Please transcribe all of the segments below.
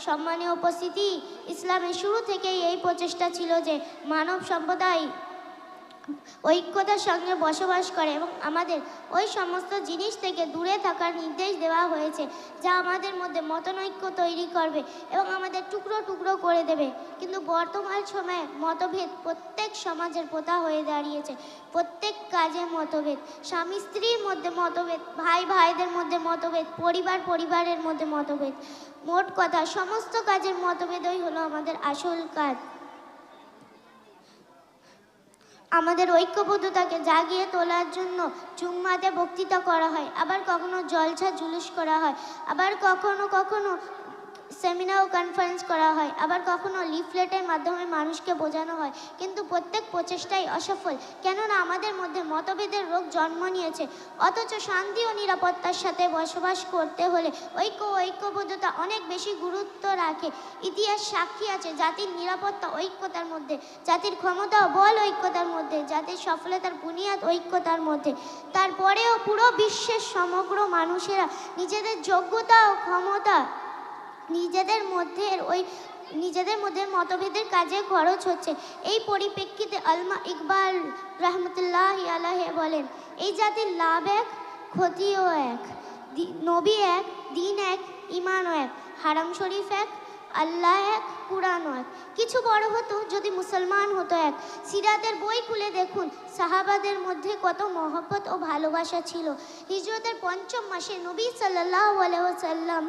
সম্মানীয় উপস্থিতি ইসলামের শুরু থেকেই এই প্রচেষ্টা ছিল যে মানব সম্প্রদায় ঐক্যতার সঙ্গে বসবাস করে এবং আমাদের ওই সমস্ত জিনিস থেকে দূরে থাকার নির্দেশ দেওয়া হয়েছে, যা আমাদের মধ্যে মতনৈক্য তৈরি করবে এবং আমাদের টুকরো টুকরো করে দেবে। কিন্তু বর্তমান সময়ে মতভেদ প্রত্যেক সমাজের প্রথা হয়ে দাঁড়িয়েছে। প্রত্যেক কাজে মতভেদ। স্বামী স্ত্রীর মধ্যে মতভেদ, ভাই ভাইদের মধ্যে মতভেদ, পরিবার পরিবারের মধ্যে মতভেদ। মোট কথা, সমস্ত কাজের মতভেদই হলো আমাদের আসল কাজ। আমাদের ঐক্যবদ্ধতাকে জাগিয়ে তোলার জন্য জুম্মাতে বক্তৃতা করা হয়। আবার কখনো জলছা জুলুস করা হয়। আবার কখনো কখনো সেমিনার ও কনফারেন্স করা হয়। আবার কখনো লিফলেটের মাধ্যমে মানুষকে বোঝানো হয়। কিন্তু প্রত্যেক প্রচেষ্টাই অসফল। কেননা আমাদের মধ্যে মতভেদের রোগ জন্ম নিয়েছে। অথচ শান্তি ও নিরাপত্তার সাথে বসবাস করতে হলে ঐক্য ঐক্যবদ্ধতা অনেক বেশি গুরুত্ব রাখে। ইতিহাস সাক্ষী আছে জাতির নিরাপত্তা, ঐক্যতার মধ্যে, জাতির ক্ষমতা ও বল ঐক্যতার মধ্যে, জাতির সফলতার বুনিয়াদ ঐক্যতার মধ্যে। তারপরেও পুরো বিশ্বের সমগ্র মানুষেরা নিজেদের যোগ্যতা ও ক্ষমতা নিজেদের মধ্যে ওই নিজেদের মধ্যে মতভেদের কাজে খরচ হচ্ছে। এই পরিপ্রেক্ষিতে আলমা ইকবাল রহমতুল্লাহ আলাহে বলেন, এই জাতির লাভ এক, ক্ষতিও এক। নবী এক, দিন এক ইমানও এক। হারাম শরীফ এক, আল্লাহ এক কুরআনও এক। কিছু বড় হতো যদি মুসলমান হতো এক। সিরাতের বই খুলে দেখুন, সাহাবাদের মধ্যে কত মহব্বত ও ভালোবাসা ছিল। হিজরতের পঞ্চম মাসে নবী সাল্লাহ সাল্লাম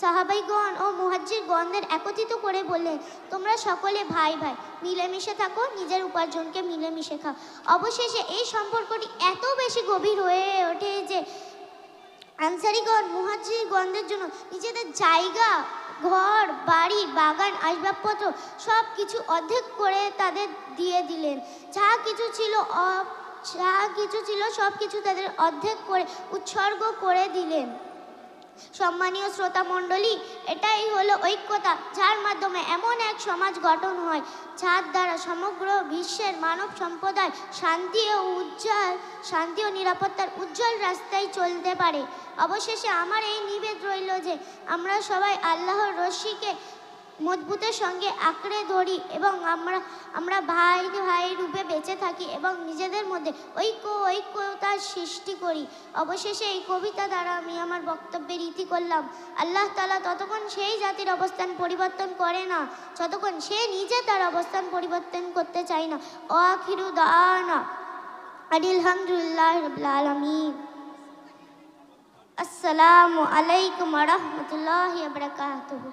সাহাবাইগণ ও মুহাজ্জিরগণদের একত্রিত করে বললেন, তোমরা সকলে ভাই ভাই, মিলেমিশে থাকো, নিজের উপার্জনকে মিলেমিশে খাও। অবশেষে এই সম্পর্কটি এত বেশি গভীর হয়ে ওঠে যে আনসারিগণ, মুহাজ্জিরগণদের জন্য নিজেদের জায়গা, ঘর, বাড়ি, বাগান, আসবাবপত্র সব কিছু অর্ধেক করে তাদের দিয়ে দিলেন। যা কিছু ছিল যা কিছু ছিল সব কিছু তাদের অর্ধেক করে উৎসর্গ করে দিলেন। সম্মানীয় শ্রোতা মণ্ডলী, এটাই হলো ঐক্যতা, যার মাধ্যমে এমন এক সমাজ গঠন হয়, যার দ্বারা সমগ্র বিশ্বের মানব সম্প্রদায় শান্তি ও উজ্জ্বল, শান্তি ও নিরাপত্তার উজ্জ্বল রাস্তায় চলতে পারে। অবশেষে আমার এই নিবেদ রইল যে, আমরা সবাই আল্লাহর রশ্মিকে মজবুতের সঙ্গে আঁকড়ে ধরি এবং আমরা আমরা ভাই ভাই রূপে বেঁচে থাকি এবং নিজেদের মধ্যে ঐক্য, ঐক্যতার সৃষ্টি করি। অবশেষে এই কবিতা দ্বারা আমি আমার বক্তব্যের ইতি করলাম। আল্লাহ তালা ততক্ষণ সেই জাতির অবস্থান পরিবর্তন করে না। যতক্ষণ সে নিজে তার অবস্থান পরিবর্তন করতে চায় না। অখিরু দানা আলহামদুলিল্লাহ আসসালামু আলাইকুম রহমতুল্লাহ বরকাতুহ।